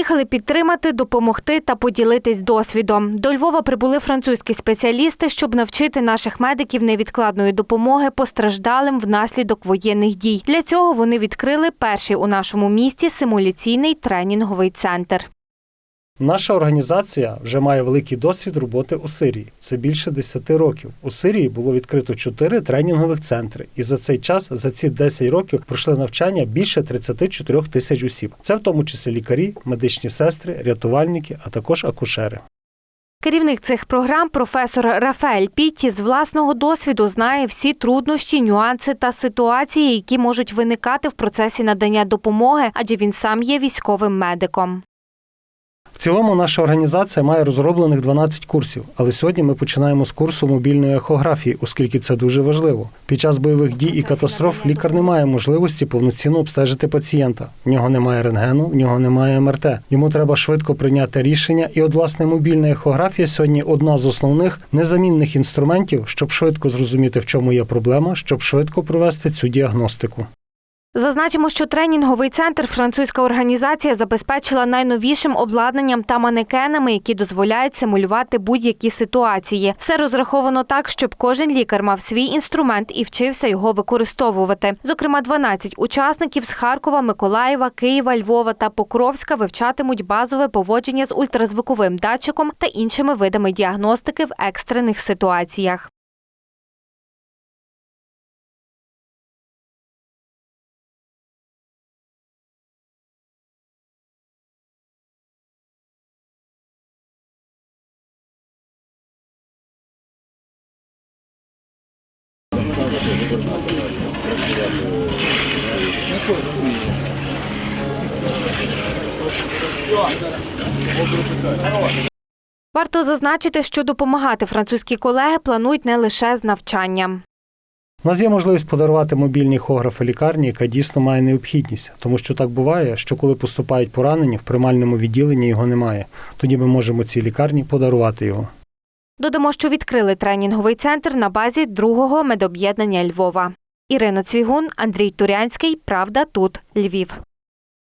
Приїхали підтримати, допомогти та поділитись досвідом. До Львова прибули французькі спеціалісти, щоб навчити наших медиків невідкладної допомоги постраждалим внаслідок воєнних дій. Для цього вони відкрили перший у нашому місті симуляційний тренінговий центр. Наша організація вже має великий досвід роботи у Сирії. Це більше 10 років. У Сирії було відкрито 4 тренінгових центри, і за цей час, за ці 10 років, пройшли навчання більше 34 тисяч осіб. Це в тому числі лікарі, медичні сестри, рятувальники, а також акушери. Керівник цих програм, професор Рафаель Пітті, з власного досвіду знає всі труднощі, нюанси та ситуації, які можуть виникати в процесі надання допомоги, адже він сам є військовим медиком. Цілому наша організація має розроблених 12 курсів, але сьогодні ми починаємо з курсу мобільної ехографії, оскільки це дуже важливо. Під час бойових дій і катастроф лікар не має можливості повноцінно обстежити пацієнта. В нього немає рентгену, в нього немає МРТ. Йому треба швидко прийняти рішення. І от власне мобільна ехографія сьогодні одна з основних незамінних інструментів, щоб швидко зрозуміти, в чому є проблема, щоб швидко провести цю діагностику. Зазначимо, що тренінговий центр французька організація забезпечила найновішим обладнанням та манекенами, які дозволяють симулювати будь-які ситуації. Все розраховано так, щоб кожен лікар мав свій інструмент і вчився його використовувати. Зокрема, 12 учасників з Харкова, Миколаєва, Києва, Львова та Покровська вивчатимуть базове поводження з ультразвуковим датчиком та іншими видами діагностики в екстрених ситуаціях. Варто зазначити, що допомагати французькі колеги планують не лише з навчанням. У нас є можливість подарувати мобільні ехографи лікарні, яка дійсно має необхідність, тому що так буває, що коли поступають поранені, в приймальному відділенні його немає. Тоді ми можемо цій лікарні подарувати його. Додамо, що відкрили тренінговий центр на базі другого медоб'єднання Львова. Ірина Цвігун, Андрій Турянський. Правда, тут Львів.